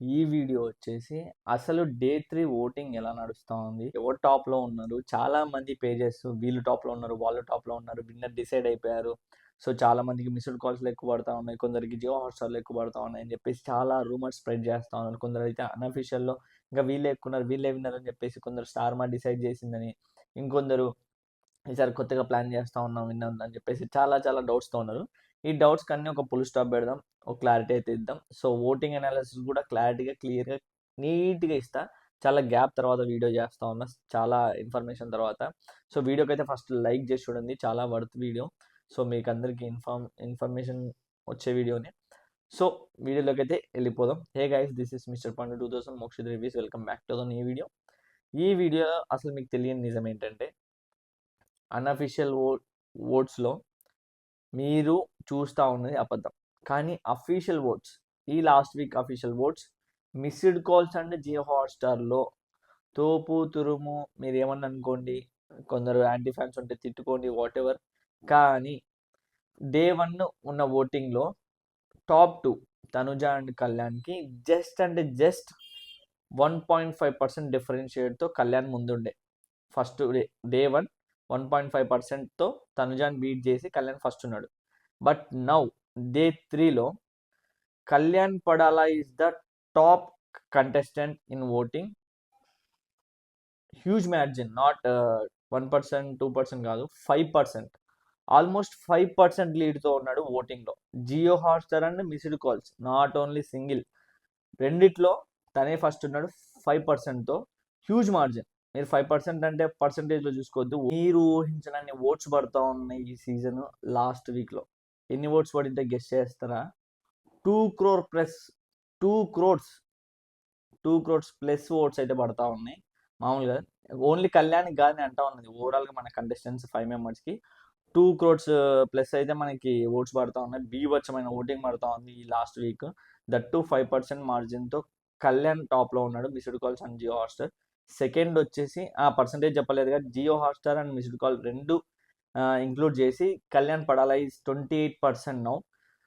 ఈ వీడియో వచ్చేసి అసలు డే త్రీ ఓటింగ్ ఎలా నడుస్తూ ఉంది? ఎవరు టాప్లో ఉన్నారు? చాలా మంది పేజెస్ వీళ్ళు టాప్లో ఉన్నారు వాళ్ళు టాప్లో ఉన్నారు విన్నర్ డిసైడ్ అయిపోయారు. సో చాలా మందికి మిస్డ్ కాల్స్లు ఎక్కువ పడతా ఉన్నాయి కొందరికి జియో హాట్స్టార్లు ఎక్కువ పడతా ఉన్నాయి అని చెప్పేసి చాలా రూమర్స్ స్ప్రెడ్ చేస్తూ ఉన్నారు. కొందరు అయితే అన్అఫీషియల్లో ఇంకా వీళ్ళే ఎక్కున్నారు వీళ్ళే విన్నారు అని చెప్పేసి కొందరు స్టార్ మా డిసైడ్ చేసిందని ఇంకొందరు ఈసారి కొత్తగా ప్లాన్ చేస్తూ ఉన్నాం విన్నాం అని చెప్పేసి చాలా చాలా డౌట్స్తో ఉన్నారు. ఈ డౌట్స్ కన్నీ ఒక పుల్ స్టాప్ పెడదాం. ఒక క్లారిటీ అయితే ఇద్దాం. సో ఓటింగ్ అనాలిసిస్ కూడా క్లారిటీగా క్లియర్గా నీట్గా ఇస్తా. చాలా గ్యాప్ తర్వాత వీడియో చేస్తా ఉన్నా. చాలా ఇన్ఫర్మేషన్ తర్వాత. సో వీడియోకి అయితే ఫస్ట్ లైక్ చేసి చూడండి. చాలా వర్త్ వీడియో సో మీకు అందరికీ ఇన్ఫార్మ్ ఇన్ఫర్మేషన్ వచ్చే వీడియోని సో వీడియోలోకి అయితే వెళ్ళిపోదాం. Hey guys this is mister Pandu two thousand Mokshith reviews welcome back to then ఈ వీడియో ఈ వీడియో అసలు మీకు తెలియని నిజం ఏంటంటే అన్అఫీషియల్ ఓ ఓట్స్లో మీరు చూస్తూ ఉన్నది అబద్ధం. కానీ అఫీషియల్ ఓట్స్ ఈ last week official votes missed calls and Jio హాట్స్టార్లో తోపు తురుము మీరు ఏమన్నా అనుకోండి కొందరు యాంటీ ఫ్యాన్స్ ఉంటే తిట్టుకోండి వాట్ ఎవర్ కానీ డే వన్ ఉన్న ఓటింగ్లో టాప్ టూ తనుజ అండ్ కళ్యాణ్కి జస్ట్ అంటే just one point five percent డిఫరెన్షియేట్తో Kalyan ముందుండే. First day day one one point five పర్సెంట్తో తనుజాన్ బీట్ చేసి కళ్యాణ్ ఫస్ట్ ఉన్నాడు బట్ నౌ డే త్రీలో కళ్యాణ్ పడాలా is the top contestant in voting. Huge margin not one percent two percent కాదు five percent. Almost five percent లీడ్తో ఉన్నాడు ఓటింగ్లో. Jio Hotstar and missed calls not only single. రెండిట్లో తనే first ఉన్నాడు five పర్సెంట్తో. Huge margin. మీరు five percent అంటే పర్సెంటేజ్లో చూసుకోవద్దు. మీరు ఊహించినన్ని ఓట్స్ పడతా ఉన్నాయి ఈ సీజన్ లాస్ట్ వీక్లో ఎన్ని ఓట్స్ పడింటే గెస్ట్ చేస్తారా? Two crore plus two crores two crores plus votes అయితే పడతా ఉన్నాయి. మామూలుగా ఓన్లీ కళ్యాణ్ కానీ అంటా ఉన్నది. ఓవరాల్గా మన కంటెస్టెంట్స్ ఫైవ్ మెంబర్స్కి టూ క్రోడ్స్ ప్లస్ అయితే మనకి ఓట్స్ పడతా ఉన్నాయి. బీభత్సమైన ఓటింగ్ పడతా ఉంది ఈ last week that to five percent మార్జిన్తో Kalyan టాప్లో ఉన్నాడు. Missed calls and Jio second వచ్చేసి ఆ పర్సంటేజ్ చెప్పలేదు కానీ Jio Hotstar and missed call రెండు ఇంక్లూడ్ చేసి Kalyan పడాలైజ్ twenty eight percent now.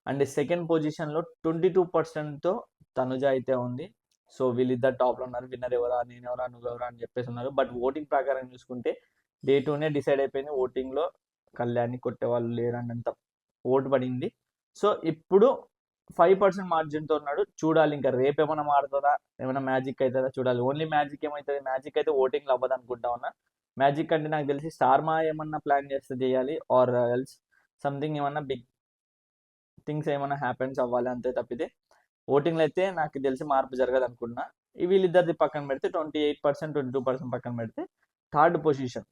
And second పొజిషన్లో ట్వంటీ టూ పర్సెంట్తో తనుజ అయితే ఉంది. సో వీళ్ళిద్దరు టాప్లో ఉన్నారు. విన్నర్ ఎవరా నేను ఎవరా నువ్వు ఎవరా అని చెప్పేసి ఉన్నారు. బట్ ఓటింగ్ ప్రకారం చూసుకుంటే డే టూనే డిసైడ్ అయిపోయింది. ఓటింగ్లో కళ్యాణ్ని కొట్టే వాళ్ళు లేరన్నంత ఓటు పడింది. సో ఇప్పుడు ఫైవ్ పర్సెంట్ మార్జిన్తో ఉన్నాడు. చూడాలి ఇంకా రేపు ఏమైనా మారుతుందా? ఏమైనా మ్యాజిక్ అవుతుందా? చూడాలి. ఓన్లీ మ్యాజిక్ ఏమవుతుంది మ్యాజిక్ అయితే ఓటింగ్ అవ్వదు అనుకుంటా ఉన్నా. మ్యాజిక్ అంటే నాకు తెలిసి స్టార్ మా ఏమన్నా ప్లాన్ చేస్తే చేయాలి ఆర్ ఎల్స్ సంథింగ్ ఏమన్నా బిగ్ థింగ్స్ ఏమైనా హ్యాపెన్స్ అవ్వాలి అంతే తప్పితే. ఓటింగ్లు అయితే నాకు తెలిసి మార్పు జరగదు అనుకున్నా వీళ్ళిద్దరిది పక్కన పెడితే twenty eight percent twenty two percent పక్కన పెడితే థర్డ్ పొజిషన్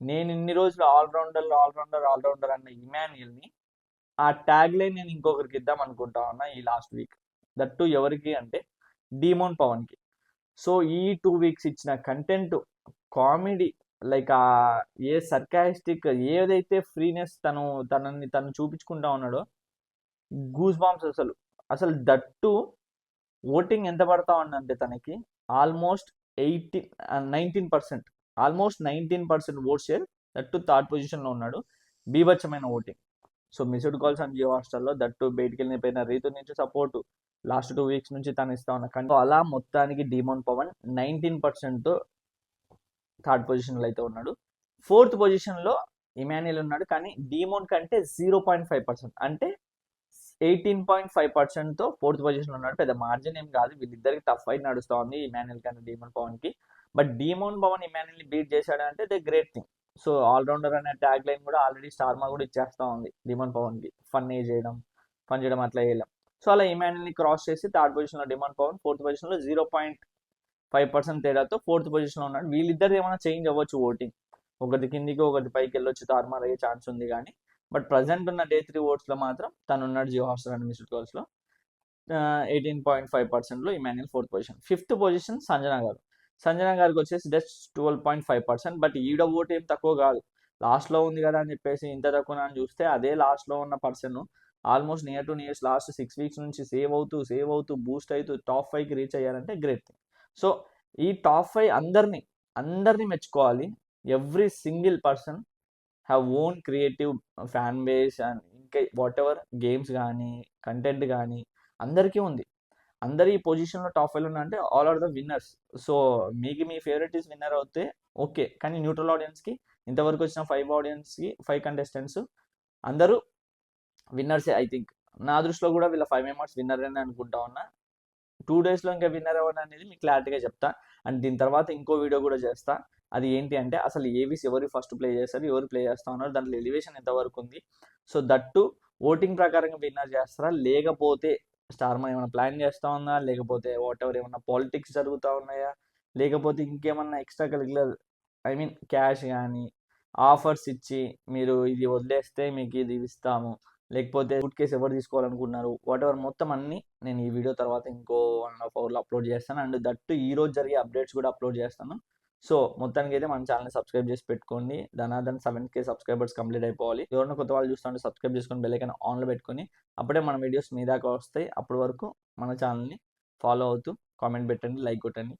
నేను ఇన్ని రోజులు ఆల్రౌండర్ ఆల్రౌండర్ ఆల్రౌండర్ అన్న ఇమాన్యుల్ని ఆ ట్యాగ్ లైన్ నేను ఇంకొకరికి ఇద్దాం అనుకుంటా ఉన్నా ఈ లాస్ట్ వీక్ దట్ టు ఎవరికి అంటే డీమోన్ పవన్కి సో ఈ టూ వీక్స్ ఇచ్చిన content comedy like uh a sarcastic ఏదైతే ఫ్రీనెస్ తను తనని తను చూపించుకుంటా ఉన్నాడో గూస్ బాంబ్స్ అసలు అసలు దట్టు ఓటింగ్ ఎంత పడతా ఉందంటే తనకి almost eighteen nineteen percent almost nineteen percent vote share that third పొజిషన్లో ఉన్నాడు. బీభత్సమైన voting so missed calls and Jio హాస్టల్లో దట్ టు బయటికి వెళ్ళిపోయిన రీతు నుంచి సపోర్ట్ లాస్ట్ టూ వీక్స్ నుంచి తను ఇస్తా ఉన్న. కానీ అలా మొత్తానికి Demon Pavan nineteen percent third పొజిషన్లో అయితే ఉన్నాడు. ఫోర్త్ పొజిషన్లో ఇమాన్యుల్ ఉన్నాడు. కానీ డిమోన్ కంటే జీరో పాయింట్ ఫైవ్ పర్సెంట్ అంటే ఎయిటీన్ పాయింట్ ఫైవ్ పర్సెంట్తో ఫోర్త్ పొజిషన్లో ఉన్నాడు. పెద్ద మార్జిన్ ఏం కాదు. వీళ్ళిద్దరికి టఫ్ ఫైట్ నడుస్తూ ఉంది ఇమాన్యుల్ కానీ డీమోన్ పవన్కి. బట్ డీమోన్ పవన్ ఇమాన్యుల్ని బీట్ చేశాడు అంటే the great thing. So all rounder అనే ట్యాగ్ లైన్ కూడా ఆల్రెడీ స్టార్మా కూడా ఇచ్చేస్తా ఉంది డిమాండ్ పవన్కి ఫన్ ఏ చేయడం ఫన్ చేయడం అట్లా చేయలేం. సో అలా ఇమాన్యుల్ని క్రాస్ చేసి థర్డ్ పొజిషన్లో డిమాండ్ పవన్ ఫోర్త్ పొజిషన్లో జీరో పాయింట్ ఫైవ్ పర్సెంట్ తేడాతో ఫోర్త్ పొజిషన్లో ఉన్నాడు. వీళ్ళిద్దరు ఏమైనా చేంజ్ అవ్వచ్చు ఓటింగ్. ఒకటి కిందికి ఒకటి పైకి వెళ్ళొచ్చు తారుమార్ అయ్యే ఛాన్స్ ఉంది కానీ. బట్ ప్రజెంట్ ఉన్న డే త్రీ ఓట్స్లో మాత్రం తను ఉన్నాడు జియో హాస్టల్ అండ్ మిస్డ్ కాల్స్లో. ఎయిటీన్ పాయింట్ ఫైవ్ పర్సెంట్లో Emmanuel fourth position. Fifth position Sanjana garu. Sanjana గారికి వచ్చేసి just twelve point five percent but ఈడ ఓటు ఏం తక్కువ కాదు. లాస్ట్లో ఉంది కదా అని చెప్పేసి ఇంత తక్కువ అని చూస్తే అదే లాస్ట్లో ఉన్న person almost near to nears last six weeks నుంచి సేవ్ అవుతూ సేవ్ అవుతూ బూస్ట్ అవుతూ టాప్ ఫైవ్కి రీచ్ అయ్యారంటే గ్రేట్ థింగ్ సో ఈ టాప్ ఫైవ్ అందరినీ అందరినీ మెచ్చుకోవాలి. Every single person have own creative fan base and ఇంకా వాట్ ఎవర్ గేమ్స్ కానీ కంటెంట్ కానీ అందరికీ ఉంది. అందరు ఈ పొజిషన్లో టాప్ ఫైవ్లో అంటే all are the winners so మీకు మీ ఫేవరెట్ ఇస్ విన్నర్ అవుతే ఓకే కానీ న్యూట్రల్ ఆడియన్స్కి ఇంతవరకు వచ్చిన ఫైవ్ ఆడియన్స్కి ఫైవ్ కంటెస్టెంట్స్ అందరూ విన్నర్సే ఐ థింక్ నా దృష్టిలో కూడా వీళ్ళ ఫైవ్ మెంబర్స్ విన్నర్ అని అనుకుంటా ఉన్నా. టూ డేస్లో ఇంకా విన్నర్ అవ్వడం అనేది మీకు క్లారిటీగా చెప్తా. అండ్ దీని తర్వాత ఇంకో వీడియో కూడా చేస్తా. అది ఏంటి అంటే అసలు ఏవిస్ ఎవరు ఫస్ట్ ప్లే చేస్తారు ఎవరు ప్లే చేస్తా ఉన్నారు దాంట్లో ఎలివేషన్ ఎంతవరకు ఉంది? సో దట్టు ఓటింగ్ ప్రకారంగా విన్నర్ చేస్తారా? లేకపోతే స్టార్ మా ఏమైనా ప్లాన్ చేస్తా ఉందా లేకపోతే వాట్ ఎవర్ ఏమైనా పాలిటిక్స్ జరుగుతూ ఉన్నాయా? లేకపోతే ఇంకేమన్నా extra curricular I mean cash కానీ ఆఫర్స్ ఇచ్చి మీరు ఇది వదిలేస్తే మీకు ఇది ఇస్తాము. లేకపోతే సూట్ కేసు ఎవరు తీసుకోవాలనుకుంటున్నారు? వాట్ ఎవర్ మొత్తం అన్ని నేను ఈ వీడియో తర్వాత ఇంకో వన్ హాఫ్ అవర్లో అప్లోడ్ చేస్తాను. అండ్ దట్టు ఈ రోజు జరిగే అప్డేట్స్ కూడా అప్లోడ్ చేస్తాను. సో మొత్తానికి అయితే మన ఛానల్ సబ్స్క్రైబ్ చేసి పెట్టుకోండి. దాని సెవెన్ కే సబ్స్క్రైబర్స్ కంప్లీట్ అయిపోవాలి. ఎవరైనా కొత్త వాళ్ళు చూస్తుంటే సబ్స్క్రైబ్ చేసుకొని బెల్లైకన్ ఆన్లో పెట్టుకొని అప్పుడే మన వీడియోస్ మీ దాకా వస్తాయి. అప్పటి వరకు మన ఛానల్ని ఫాలో అవుతూ కామెంట్ పెట్టండి లైక్ కొట్టండి.